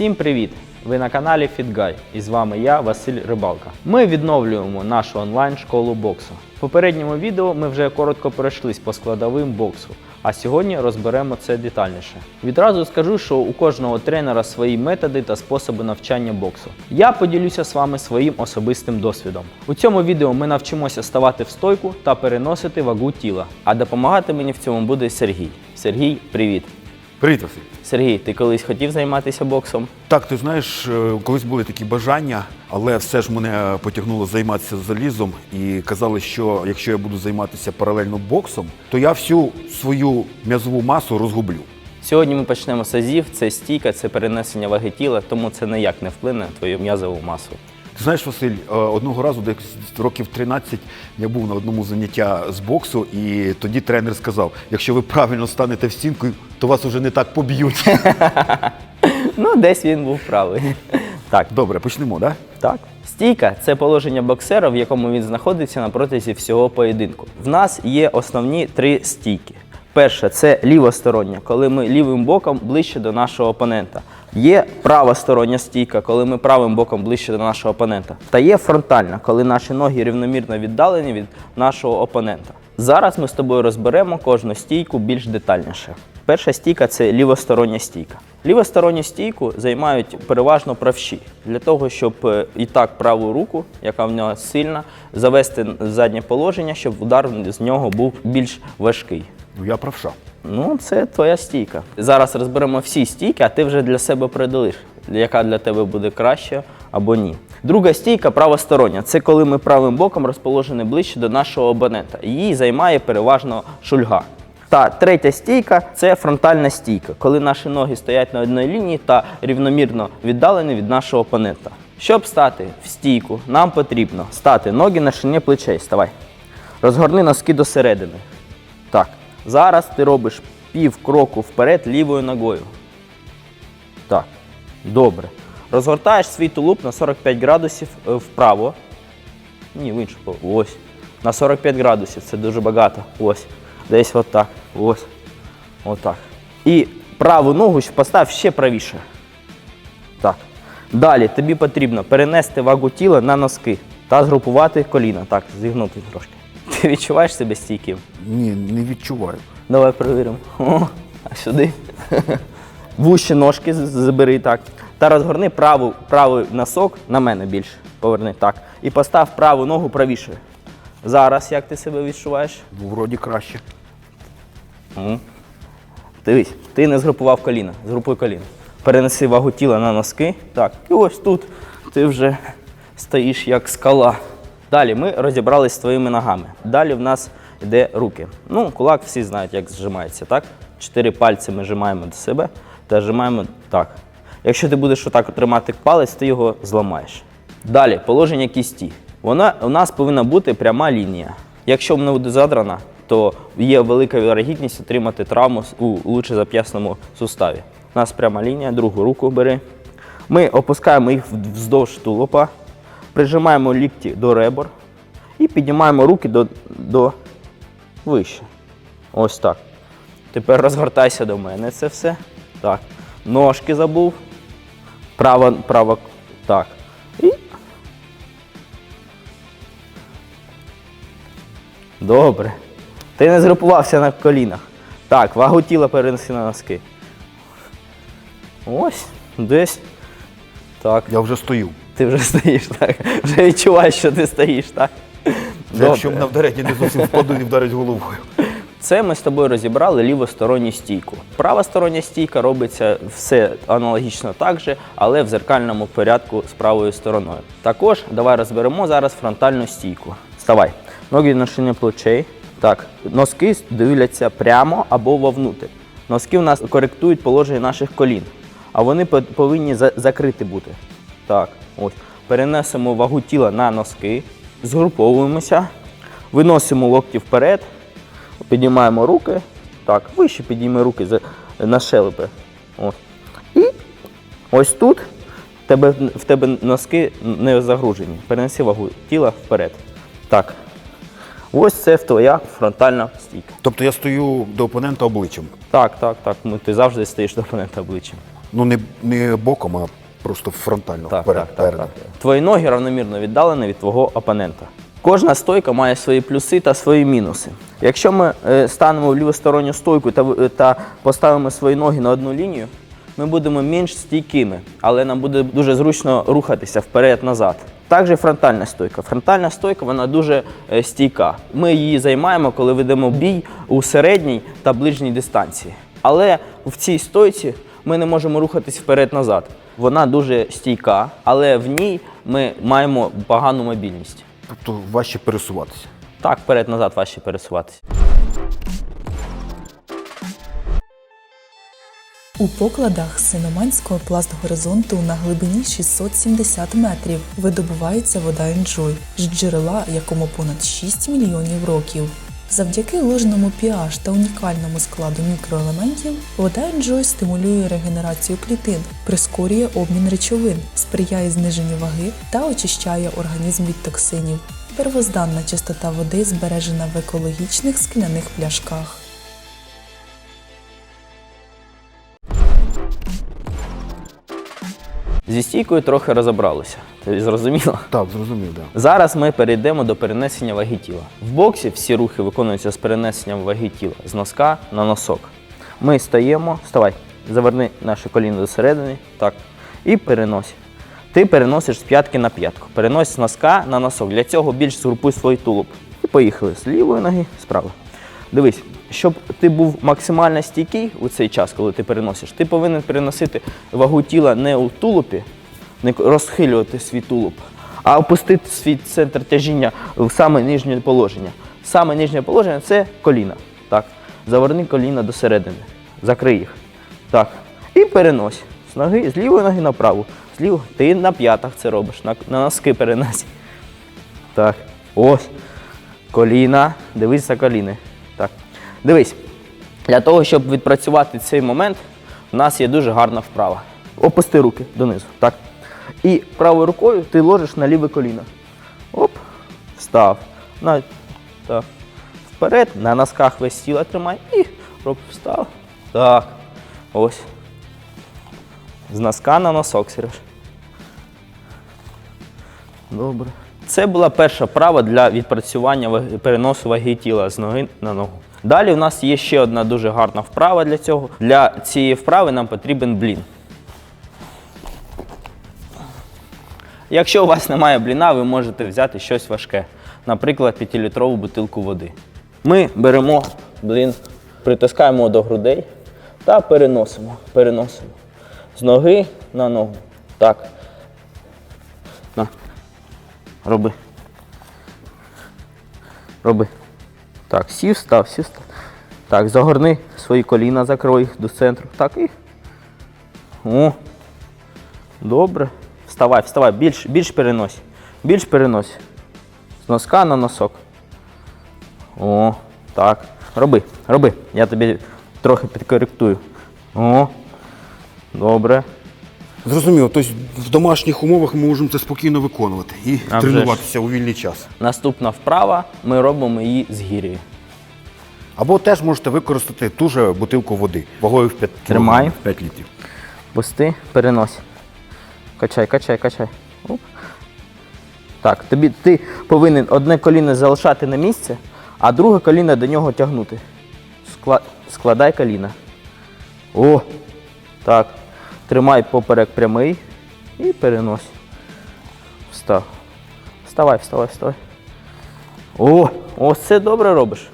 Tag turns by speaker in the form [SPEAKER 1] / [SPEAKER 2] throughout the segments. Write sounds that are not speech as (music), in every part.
[SPEAKER 1] Всім привіт! Ви на каналі FitGuy і з вами я, Василь Рибалка. Ми відновлюємо нашу онлайн-школу боксу. В попередньому відео ми вже коротко пройшлись по складовим боксу, а сьогодні розберемо це детальніше. Відразу скажу, що у кожного тренера свої методи та способи навчання боксу. Я поділюся з вами своїм особистим досвідом. У цьому відео ми навчимося ставати в стойку та переносити вагу тіла. А допомагати мені в цьому буде Сергій. Сергій, привіт!
[SPEAKER 2] Привіт, Василь.
[SPEAKER 1] Сергій, ти колись хотів займатися боксом?
[SPEAKER 2] Так, ти знаєш, е, колись були такі бажання, але все ж мене потягнуло займатися залізом і казали, що якщо я буду займатися паралельно боксом, то я всю свою м'язову масу розгублю.
[SPEAKER 1] Сьогодні ми почнемо з азів, це стійка, це перенесення ваги тіла, тому це ніяк не вплине на твою м'язову масу.
[SPEAKER 2] Ти знаєш, Василь, е, одного разу, десь років 13, я був на одному заняття з боксу, і тоді тренер сказав: якщо ви правильно станете в стінку, то вас уже не так поб'ють.
[SPEAKER 1] Ну, десь він був правий. Так,
[SPEAKER 2] Добре, почнемо, так?
[SPEAKER 1] так. Стійка це положення боксера, в якому він знаходиться на протязі всього поєдинку. В нас є основні три стійки. Перша це лівостороння, коли ми лівим боком ближче до нашого опонента. Є правостороння стійка, коли ми правим боком ближче до нашого опонента. Та є фронтальна, коли наші ноги рівномірно віддалені від нашого опонента. Зараз ми з тобою розберемо кожну стійку більш детальніше. Перша стійка це лівостороння стійка. Лівосторонню стійку займають переважно правші для того, щоб е, і так праву руку, яка в нього сильна, завести в заднє положення, щоб удар з нього був більш важкий.
[SPEAKER 2] Ну я правша.
[SPEAKER 1] Ну, це твоя стійка. Зараз розберемо всі стійки, а ти вже для себе приділиш, яка для тебе буде краще або ні. Друга стійка правостороння. Це коли ми правим боком розположені ближче до нашого абонента. Її займає переважно шульга. Та третя стійка це фронтальна стійка, коли наші ноги стоять на одній лінії та рівномірно віддалені від нашого опонента. Щоб стати в стійку, нам потрібно стати ноги на шині плечей. Ставай. Розгорни носки до середини. Так. Зараз ти робиш пів кроку вперед лівою ногою. Так. Добре. Розгортаєш свій тулуб на 45 градусів е, вправо. Ні, в іншу. Ось. На 45 градусів. Це дуже багато. Ось. Десь отак. Ось. Отак. І праву ногу постав ще правіше. Так. Далі тобі потрібно перенести вагу тіла на носки та згрупувати коліна. Так, зігнути трошки. (laughs) Ти відчуваєш себе стійким?
[SPEAKER 2] Ні, не відчуваю.
[SPEAKER 1] Давай перевіримо. О, (laughs) а сюди. (laughs) Вущі ножки забери так. Та розгорни праву, правий носок на мене більше. Поверни так. І постав праву ногу правіше. Зараз як ти себе відчуваєш?
[SPEAKER 2] Ну, вроді краще.
[SPEAKER 1] М. Дивись, ти не згрупував коліна. Згрупуй коліна. Перенеси вагу тіла на носки. Так. І ось тут ти вже стоїш як скала. Далі ми розібрались з твоїми ногами. Далі в нас йде руки. Ну, кулак всі знають, як зжимається, так? Чотири пальці ми зжимаємо до себе та зжимаємо так. Якщо ти будеш отак тримати палець, ти його зламаєш. Далі положення кісті. Вона у нас повинна бути пряма лінія. Якщо вона буде задрана, то є велика вірогідність отримати травму у лучезап'ясному суставі. У нас пряма лінія, другу руку бери. Ми опускаємо їх вздовж тулупа, прижимаємо лікті до ребер і піднімаємо руки до, до вище. Ось так. Тепер розгортайся до мене це все. Так. Ножки забув. Право, право. Так. І. Добре. Ти не згрупувався на колінах. Так, вагу тіла перенеси на носки. Ось, десь. Так.
[SPEAKER 2] Я вже стою.
[SPEAKER 1] Ти вже (laughs) стоїш, так. Вже відчуваєш, що ти стоїш, так.
[SPEAKER 2] Якщо мене вдарять, я не зовсім впаду і вдарить головою.
[SPEAKER 1] Це ми з тобою розібрали лівосторонню стійку. Правостороння стійка робиться все аналогічно так же, але в зеркальному порядку з правою стороною. Також давай розберемо зараз фронтальну стійку. Вставай. Ноги на шині плечей. Так, носки дивляться прямо або вовнутрь. Носки у нас коректують положення наших колін, а вони повинні за- закриті бути. Так, ось. Перенесемо вагу тіла на носки, згруповуємося, виносимо локті вперед, піднімаємо руки. Так, вище підійми руки на шелепи. І ось тут в тебе, в тебе носки не загружені. Перенеси вагу тіла вперед. Так. Ось це твоя фронтальна стійка.
[SPEAKER 2] Тобто я стою до опонента обличчям.
[SPEAKER 1] Так, так, так. Ти завжди стоїш до опонента обличчям.
[SPEAKER 2] Ну не, не боком, а просто фронтально
[SPEAKER 1] Так,
[SPEAKER 2] вперед.
[SPEAKER 1] так, так, так. Твої ноги равномірно віддалені від твого опонента. Кожна стойка має свої плюси та свої мінуси. Якщо ми е, станемо в лівосторонню стойку та, в- та поставимо свої ноги на одну лінію, ми будемо менш стійкими, але нам буде дуже зручно рухатися вперед-назад. Також фронтальна стойка. Фронтальна стойка вона дуже е, стійка. Ми її займаємо, коли ведемо бій у середній та ближній дистанції. Але в цій стойці ми не можемо рухатись вперед-назад. Вона дуже стійка, але в ній ми маємо погану мобільність.
[SPEAKER 2] Тобто важче пересуватися.
[SPEAKER 1] Так, вперед-назад важче пересуватися.
[SPEAKER 3] У покладах Синоманського пластгоризонту на глибині 670 метрів видобувається вода Enjoy з джерела, якому понад 6 мільйонів років. Завдяки ложному pH та унікальному складу мікроелементів вода Enjoy стимулює регенерацію клітин, прискорює обмін речовин, сприяє зниженню ваги та очищає організм від токсинів. Первозданна чистота води збережена в екологічних скляних пляшках.
[SPEAKER 1] Зі стійкою трохи розібралися. Ти зрозуміло?
[SPEAKER 2] Так, зрозумів, так. Да.
[SPEAKER 1] Зараз ми перейдемо до перенесення ваги тіла. В боксі всі рухи виконуються з перенесенням ваги тіла з носка на носок. Ми стаємо, вставай, заверни наше коліно до середини, так, і перенось. Ти переносиш з п'ятки на п'ятку. Перенось з носка на носок. Для цього більш згрупуй свій тулуб. І поїхали з лівої ноги, з правої. Дивись, щоб ти був максимально стійкий у цей час, коли ти переносиш, ти повинен переносити вагу тіла не у тулупі, не розхилювати свій тулуб, а опустити свій центр тяжіння в саме нижнє положення. Саме нижнє положення це коліна. Так. Заверни коліна до середини. Закрий їх. Так. І перенось. З ноги, з лівої ноги на праву. З лівої. Ти на п'ятах це робиш, на, на носки перенось. Так. Ось. Коліна. Дивись за коліни. Дивись. Для того, щоб відпрацювати цей момент, у нас є дуже гарна вправа. Опусти руки донизу. Так. І правою рукою ти ложиш на ліве коліно. Оп. Встав. На, так. Вперед, на носках весь тіло тримай і роб встав. Так. Ось. З носка на носок, Сереж. Добре. Це була перша вправа для відпрацювання переносу ваги тіла з ноги на ногу. Далі у нас є ще одна дуже гарна вправа для цього. Для цієї вправи нам потрібен блін. Якщо у вас немає бліна, ви можете взяти щось важке, наприклад, 5-літрову бутилку води. Ми беремо блін, притискаємо до грудей та переносимо. Переносимо з ноги на ногу. Так. На. Роби. Роби. Так, сів, став, сів, став. Так, загорни свої коліна, закрой до центру. Так і. О. Добре. Вставай, вставай, більш, більш перенось. Більш перенось. З носка на носок. О, так. Роби, роби. Я тобі трохи підкоректую. О. Добре.
[SPEAKER 2] Зрозуміло, тобто в домашніх умовах ми можемо це спокійно виконувати і
[SPEAKER 1] А вже ж.
[SPEAKER 2] тренуватися у вільний час.
[SPEAKER 1] Наступна вправа, ми робимо її з гір'єю.
[SPEAKER 2] Або теж можете використати ту же бутилку води вагою в 5
[SPEAKER 1] Тримай.
[SPEAKER 2] в 5 літрів.
[SPEAKER 1] Пусти, перенось. Качай, качай, качай. Оп. Так, тобі ти повинен одне коліно залишати на місці, а друге коліно до нього тягнути. Скла... Складай коліна. О! Так. Тримай поперек прямий і перенось. Встав. Вставай, вставай, вставай. О! Ось це добре робиш.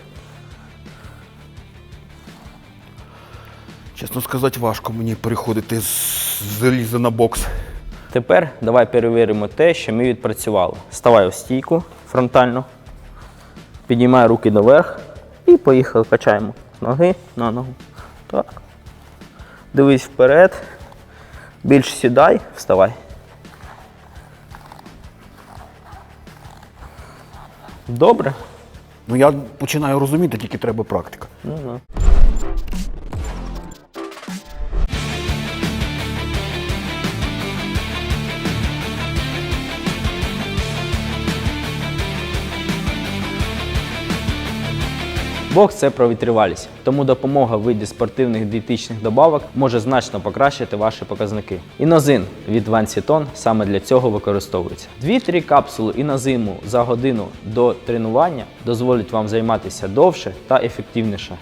[SPEAKER 2] Чесно сказати, важко мені переходити з заліза на бокс.
[SPEAKER 1] Тепер давай перевіримо те, що ми відпрацювали. Ставай у стійку фронтально, піднімай руки доверх і поїхали, качаємо ноги на ногу. Так. Дивись вперед. Більш сідай, вставай. Добре?
[SPEAKER 2] Ну я починаю розуміти, тільки треба практика.
[SPEAKER 1] Ну, ну. Бокс це про витривалість, тому допомога в виді спортивних дієтичних добавок може значно покращити ваші показники. Інозин від Вансітон саме для цього використовується. 2-3 капсули інозиму за годину до тренування дозволять вам займатися довше та ефективніше.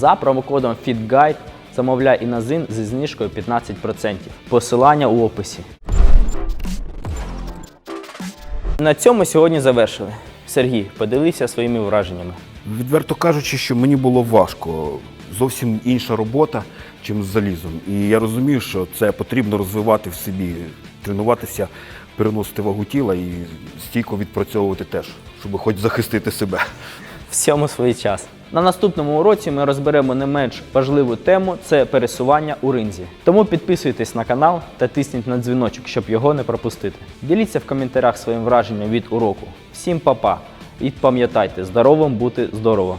[SPEAKER 1] За промокодом FITGUIDE замовляй інозин зі знижкою 15%. Посилання у описі. На цьому сьогодні завершили. Сергій, поділися своїми враженнями.
[SPEAKER 2] Відверто кажучи, що мені було важко. Зовсім інша робота, чим з залізом. І я розумію, що це потрібно розвивати в собі, тренуватися, переносити вагу тіла і стійко відпрацьовувати теж, щоб хоч захистити себе.
[SPEAKER 1] Всьому свій час. На наступному уроці ми розберемо не менш важливу тему це пересування у ринзі. Тому підписуйтесь на канал та тисніть на дзвіночок, щоб його не пропустити. Діліться в коментарях своїм враженням від уроку. Всім па-па! І пам'ятайте, здоровим бути здорово!